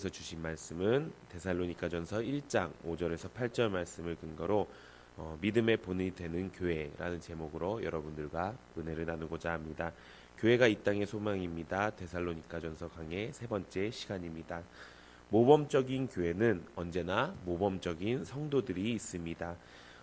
에서 주신 말씀은 데살로니가전서 1장 5절에서 8절 말씀을 근거로 어, 믿음의 본이 되는 교회라는 제목으로 여러분들과 은혜를 나누고자 합니다. 교회가 이 땅의 소망입니다. 데살로니가전서 강의 세 번째 시간입니다. 모범적인 교회는 언제나 모범적인 성도들이 있습니다.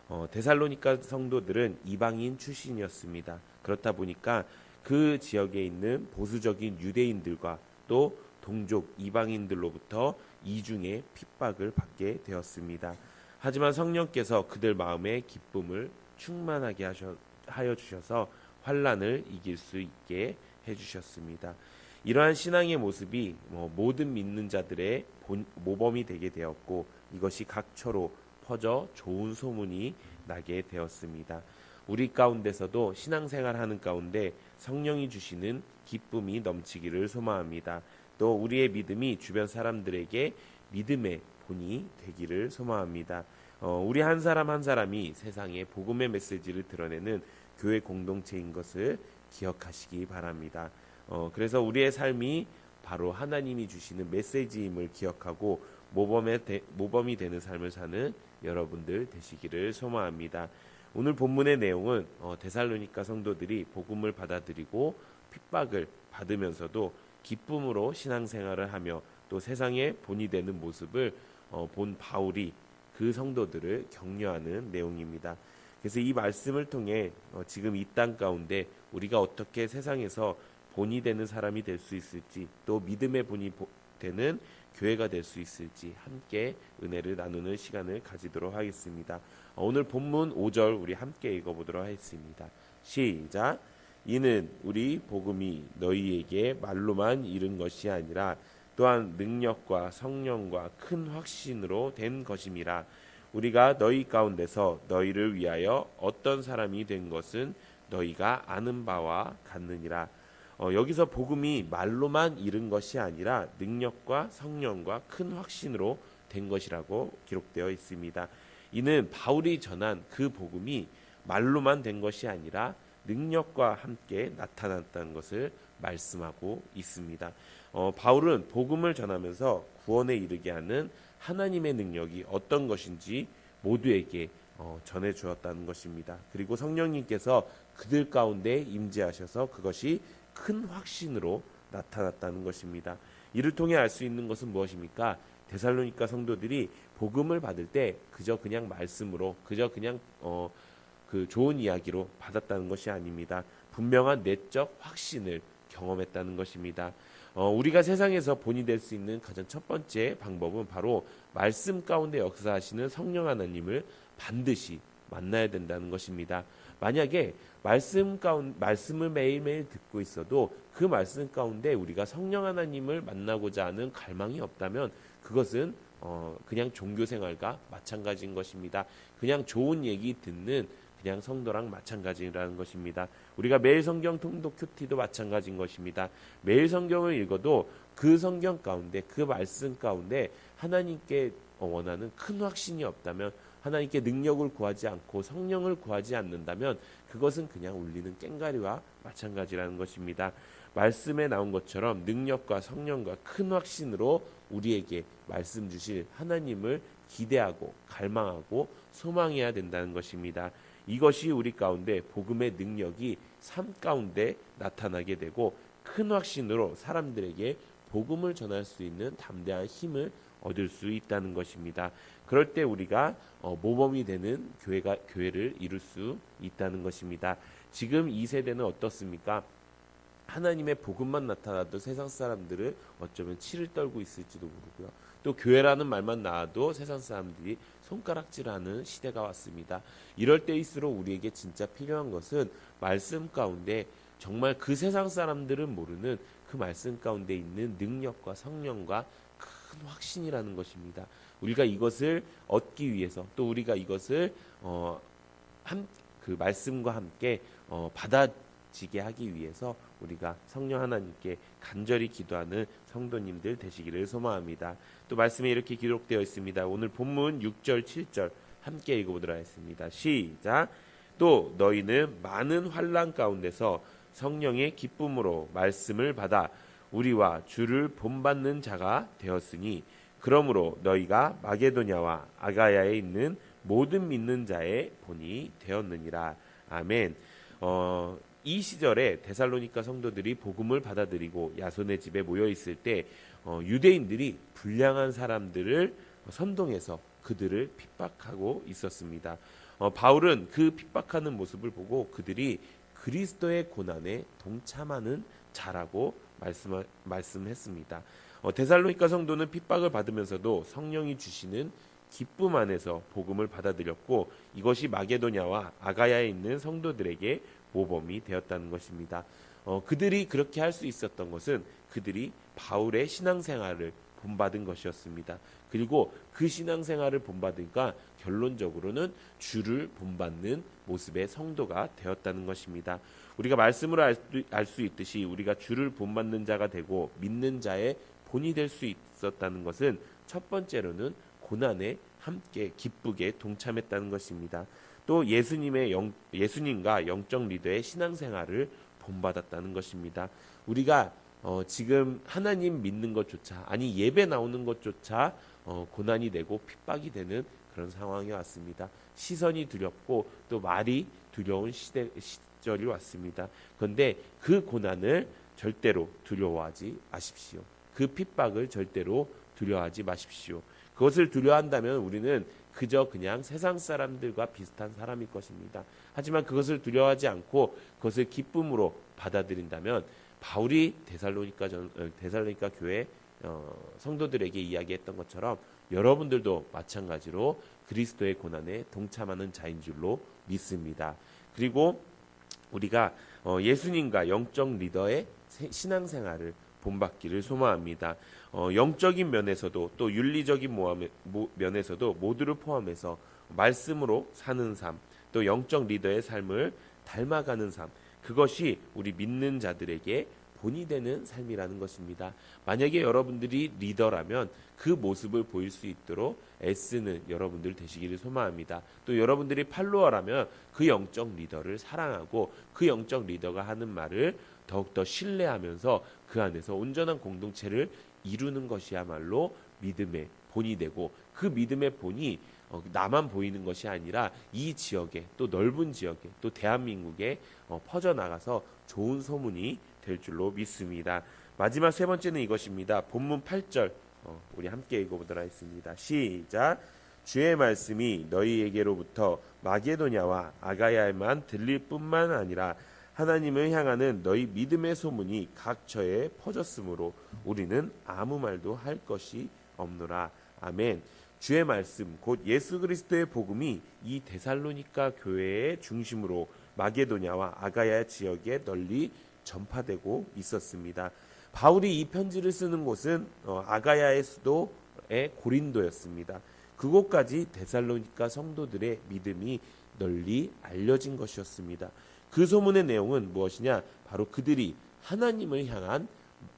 어, 데살로니가 성도들은 이방인 출신이었습니다. 그렇다 보니까 그 지역에 있는 보수적인 유대인들과 또 동족 이방인들로부터 이중의 핍박을 받게 되었습니다. 하지만 성령께서 그들 마음에 기쁨을 충만하게 하셔, 하여 주셔서 환란을 이길 수 있게 해 주셨습니다. 이러한 신앙의 모습이 뭐 모든 믿는 자들의 본, 모범이 되게 되었고 이것이 각처로 퍼져 좋은 소문이 나게 되었습니다. 우리 가운데서도 신앙생활하는 가운데 성령이 주시는 기쁨이 넘치기를 소망합니다. 또 우리의 믿음이 주변 사람들에게 믿음의 본이 되기를 소망합니다. 어, 우리 한 사람 한 사람이 세상에 복음의 메시지를 드러내는 교회 공동체인 것을 기억하시기 바랍니다. 어, 그래서 우리의 삶이 바로 하나님이 주시는 메시지임을 기억하고 모범에 대, 모범이 되는 삶을 사는 여러분들 되시기를 소망합니다. 오늘 본문의 내용은 어, 데살로니가 성도들이 복음을 받아들이고 핍박을 받으면서도 기쁨으로 신앙생활을 하며 또 세상에 본이 되는 모습을 어, 본 바울이 그 성도들을 격려하는 내용입니다. 그래서 이 말씀을 통해 어, 지금 이 땅 가운데 우리가 어떻게 세상에서 본이 되는 사람이 될 수 있을지 또 믿음의 본이 보, 되는 교회가 될 수 있을지 함께 은혜를 나누는 시간을 가지도록 하겠습니다. 어, 오늘 본문 5절 우리 함께 읽어보도록 하겠습니다. 시작. 이는 우리 복음이 너희에게 말로만 이른 것이 아니라 또한 능력과 성령과 큰 확신으로 된 것임이라. 우리가 너희 가운데서 너희를 위하여 어떤 사람이 된 것은 너희가 아는 바와 같느니라. 어, 여기서 복음이 말로만 이른 것이 아니라 능력과 성령과 큰 확신으로 된 것이라고 기록되어 있습니다. 이는 바울이 전한 그 복음이 말로만 된 것이 아니라 능력과 함께 나타났다는 것을 말씀하고 있습니다. 어, 바울은 복음을 전하면서 구원에 이르게 하는 하나님의 능력이 어떤 것인지 모두에게 어, 전해 주었다는 것입니다. 그리고 성령님께서 그들 가운데 임재하셔서 그것이 큰 확신으로 나타났다는 것입니다. 이를 통해 알 수 있는 것은 무엇입니까? 데살로니가 성도들이 복음을 받을 때 그저 그냥 말씀으로 그저 그냥 어, 그 좋은 이야기로 받았다는 것이 아닙니다. 분명한 내적 확신을 경험했다는 것입니다. 어, 우리가 세상에서 본이 될 수 있는 가장 첫 번째 방법은 바로 말씀 가운데 역사하시는 성령 하나님을 반드시 만나야 된다는 것입니다. 만약에 말씀 가운 말씀을 매일매일 듣고 있어도 그 말씀 가운데 우리가 성령 하나님을 만나고자 하는 갈망이 없다면 그것은 어, 그냥 종교 생활과 마찬가지인 것입니다. 그냥 좋은 얘기 듣는 그냥 성도랑 마찬가지라는 것입니다. 우리가 매일 성경 통독 큐티도 마찬가지인 것입니다. 매일 성경을 읽어도 그 성경 가운데 그 말씀 가운데 하나님께 원하는 큰 확신이 없다면 하나님께 능력을 구하지 않고 성령을 구하지 않는다면 그것은 그냥 울리는 꽹가리와 마찬가지라는 것입니다. 말씀에 나온 것처럼 능력과 성령과 큰 확신으로 우리에게 말씀 주실 하나님을 기대하고 갈망하고 소망해야 된다는 것입니다. 이것이 우리 가운데 복음의 능력이 삶 가운데 나타나게 되고 큰 확신으로 사람들에게 복음을 전할 수 있는 담대한 힘을 얻을 수 있다는 것입니다. 그럴 때 우리가 어, 모범이 되는 교회가 교회를 이룰 수 있다는 것입니다. 지금 이 세대는 어떻습니까? 하나님의 복음만 나타나도 세상 사람들을 어쩌면 치를 떨고 있을지도 모르고요. 또 교회라는 말만 나와도 세상 사람들이 손가락질하는 시대가 왔습니다. 이럴 때일수록 우리에게 진짜 필요한 것은 말씀 가운데 정말 그 세상 사람들은 모르는 그 말씀 가운데 있는 능력과 성령과 큰 확신이라는 것입니다. 우리가 이것을 얻기 위해서 또 우리가 이것을 어, 한, 그 말씀과 함께 어, 받아지게 하기 위해서 우리가 성령 하나님께 간절히 기도하는 성도님들 되시기를 소망합니다. 또 말씀에 이렇게 기록되어 있습니다. 오늘 본문 6절 7절 함께 읽어보도록 하겠습니다. 시작. 또 너희는 많은 환란 가운데서 성령의 기쁨으로 말씀을 받아 우리와 주를 본받는 자가 되었으니 그러므로 너희가 마게도냐와 아가야에 있는 모든 믿는 자의 본이 되었느니라. 아멘. 어, 이 시절에 데살로니가 성도들이 복음을 받아들이고 야손의 집에 모여 있을 때 어, 유대인들이 불량한 사람들을 선동해서 그들을 핍박하고 있었습니다. 어, 바울은 그 핍박하는 모습을 보고 그들이 그리스도의 고난에 동참하는 자라고 말씀, 말씀했습니다. 어, 데살로니가 성도는 핍박을 받으면서도 성령이 주시는 기쁨 안에서 복음을 받아들였고 이것이 마게도냐와 아가야에 있는 성도들에게 모범이 되었다는 것입니다. 어, 그들이 그렇게 할 수 있었던 것은 그들이 바울의 신앙생활을 본받은 것이었습니다. 그리고 그 신앙생활을 본받으니까 결론적으로는 주를 본받는 모습의 성도가 되었다는 것입니다. 우리가 말씀으로 알 수 있듯이 우리가 주를 본받는 자가 되고 믿는 자의 본이 될 수 있었다는 것은 첫 번째로는 고난에 함께 기쁘게 동참했다는 것입니다. 또 예수님의 영, 예수님과 영적 리더의 신앙생활을 본받았다는 것입니다. 우리가 어, 지금 하나님 믿는 것조차 아니 예배 나오는 것조차 어, 고난이 되고 핍박이 되는 그런 상황이 왔습니다. 시선이 두렵고 또 말이 두려운 시대, 시절이 왔습니다. 그런데 그 고난을 절대로 두려워하지 마십시오. 그 핍박을 절대로 두려워하지 마십시오. 그것을 두려워한다면 우리는 그저 그냥 세상 사람들과 비슷한 사람일 것입니다. 하지만 그것을 두려워하지 않고 그것을 기쁨으로 받아들인다면 바울이 데살로니가 전 어, 데살로니가 교회 어, 성도들에게 이야기했던 것처럼 여러분들도 마찬가지로 그리스도의 고난에 동참하는 자인 줄로 믿습니다. 그리고 우리가 어, 예수님과 영적 리더의 신앙생활을 본받기를 소망합니다. 어, 영적인 면에서도 또 윤리적인 모함, 모, 면에서도 모두를 포함해서 말씀으로 사는 삶, 또 영적 리더의 삶을 닮아가는 삶, 그것이 우리 믿는 자들에게 본이 되는 삶이라는 것입니다. 만약에 여러분들이 리더라면 그 모습을 보일 수 있도록 애쓰는 여러분들 되시기를 소망합니다. 또 여러분들이 팔로워라면 그 영적 리더를 사랑하고 그 영적 리더가 하는 말을 더욱더 신뢰하면서 그 안에서 온전한 공동체를 이루는 것이야말로 믿음의 본이 되고 그 믿음의 본이 어, 나만 보이는 것이 아니라 이 지역에 또 넓은 지역에 또 대한민국에 어, 퍼져 나가서 좋은 소문이 될 줄로 믿습니다. 마지막 세 번째는 이것입니다. 본문 8절 어, 우리 함께 읽어보도록 하겠습니다. 시작 주의 말씀이 너희에게로부터 마게도냐와 아가야에만 들릴 뿐만 아니라 하나님을 향하는 너희 믿음의 소문이 각처에 퍼졌으므로 우리는 아무 말도 할 것이 없노라. 아멘. 주의 말씀 곧 예수 그리스도의 복음이 이 데살로니가 교회의 중심으로 마게도냐와 아가야 지역에 널리 전파되고 있었습니다. 바울이 이 편지를 쓰는 곳은 어, 아가야의 수도의 고린도였습니다. 그곳까지 데살로니가 성도들의 믿음이 널리 알려진 것이었습니다. 그 소문의 내용은 무엇이냐? 바로 그들이 하나님을 향한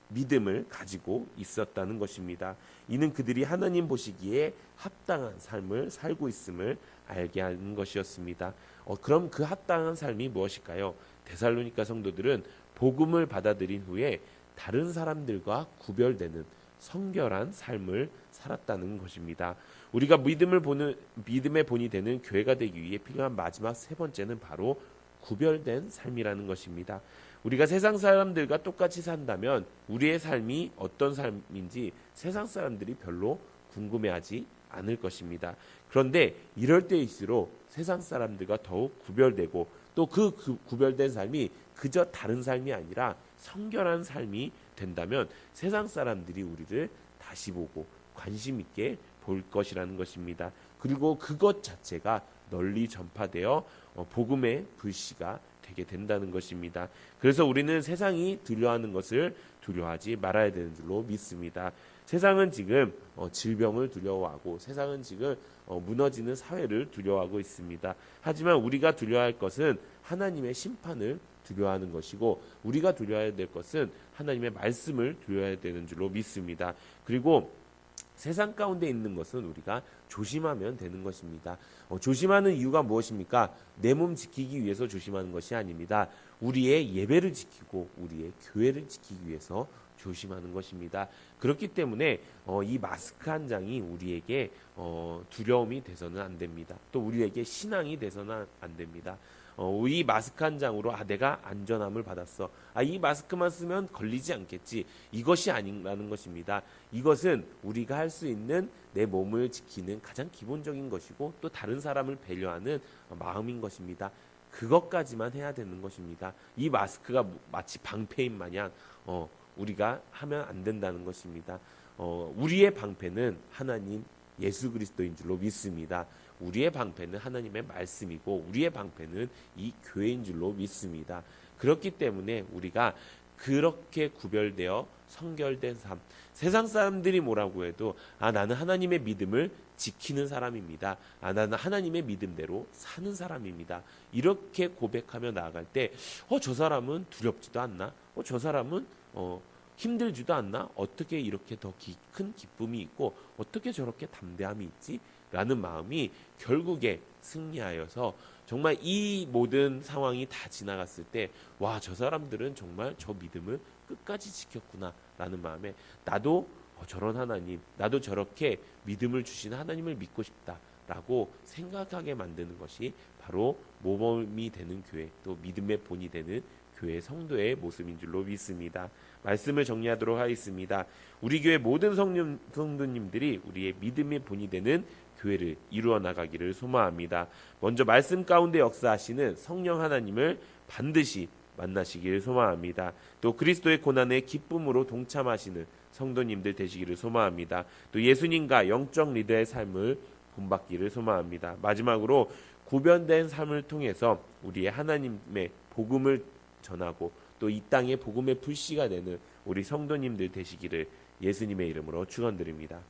믿음을 가지고 있었다는 것입니다. 이는 그들이 하나님 보시기에 합당한 삶을 살고 있음을 알게 하는 것이었습니다. 어, 그럼 그 합당한 삶이 무엇일까요? 데살로니가 성도들은 복음을 받아들인 후에 다른 사람들과 구별되는 성결한 삶을 살았다는 것입니다. 우리가 믿음을 보는 믿음의 본이 되는 교회가 되기 위해 필요한 마지막 세 번째는 바로 구별된 삶이라는 것입니다. 우리가 세상 사람들과 똑같이 산다면 우리의 삶이 어떤 삶인지 세상 사람들이 별로 궁금해하지 않을 것입니다. 그런데 이럴 때일수록 세상 사람들과 더욱 구별되고 또그 구별된 삶이 그저 다른 삶이 아니라 성결한 삶이 된다면 세상 사람들이 우리를 다시 보고 관심 있게 볼 것이라는 것입니다. 그리고 그것 자체가 널리 전파되어 어, 복음의 불씨가 되게 된다는 것입니다. 그래서 우리는 세상이 두려워하는 것을 두려워하지 말아야 되는 줄로 믿습니다. 세상은 지금 어, 질병을 두려워하고 세상은 지금 어, 무너지는 사회를 두려워하고 있습니다. 하지만 우리가 두려워할 것은 하나님의 심판을 두려워하는 것이고 우리가 두려워해야 될 것은 하나님의 말씀을 두려워해야 되는 줄로 믿습니다. 그리고 세상 가운데 있는 것은 우리가 조심하면 되는 것입니다. 어, 조심하는 이유가 무엇입니까? 내 몸 지키기 위해서 조심하는 것이 아닙니다. 우리의 예배를 지키고 우리의 교회를 지키기 위해서 조심하는 것입니다. 그렇기 때문에 어, 이 마스크 한 장이 우리에게 어, 두려움이 돼서는 안 됩니다. 또 우리에게 신앙이 돼서는 안 됩니다. 어, 이 마스크 한 장으로 아 내가 안전함을 받았어. 아 이 마스크만 쓰면 걸리지 않겠지. 이것이 아니라는 것입니다. 이것은 우리가 할 수 있는 내 몸을 지키는 가장 기본적인 것이고 또 다른 사람을 배려하는 어, 마음인 것입니다. 그것까지만 해야 되는 것입니다. 이 마스크가 마치 방패인 마냥 어, 우리가 하면 안 된다는 것입니다. 어, 우리의 방패는 하나님 예수 그리스도인 줄로 믿습니다. 우리의 방패는 하나님의 말씀이고 우리의 방패는 이 교회인 줄로 믿습니다. 그렇기 때문에 우리가 그렇게 구별되어 성결된 삶. 세상 사람들이 뭐라고 해도 아 나는 하나님의 믿음을 지키는 사람입니다. 아 나는 하나님의 믿음대로 사는 사람입니다. 이렇게 고백하며 나아갈 때 어 저 사람은 두렵지도 않나? 어 저 사람은 어 힘들지도 않나? 어떻게 이렇게 더 큰 기쁨이 있고 어떻게 저렇게 담대함이 있지? 라는 마음이 결국에 승리하여서 정말 이 모든 상황이 다 지나갔을 때 와 저 사람들은 정말 저 믿음을 끝까지 지켰구나 라는 마음에 나도 어, 저런 하나님 나도 저렇게 믿음을 주신 하나님을 믿고 싶다 라고 생각하게 만드는 것이 바로 모범이 되는 교회 또 믿음의 본이 되는 교회 성도의 모습인 줄로 믿습니다. 말씀을 정리하도록 하겠습니다. 우리 교회 모든 성령, 성도님들이 우리의 믿음의 본이 되는 교회를 이루어 나가기를 소망합니다. 먼저 말씀 가운데 역사하시는 성령 하나님을 반드시 만나시기를 소망합니다. 또 그리스도의 고난에 기쁨으로 동참하시는 성도님들 되시기를 소망합니다. 또 예수님과 영적 리더의 삶을 본받기를 소망합니다. 마지막으로 구변된 삶을 통해서 우리의 하나님의 복음을 전하고 또 이 땅의 복음의 불씨가 되는 우리 성도님들 되시기를 예수님의 이름으로 축원드립니다.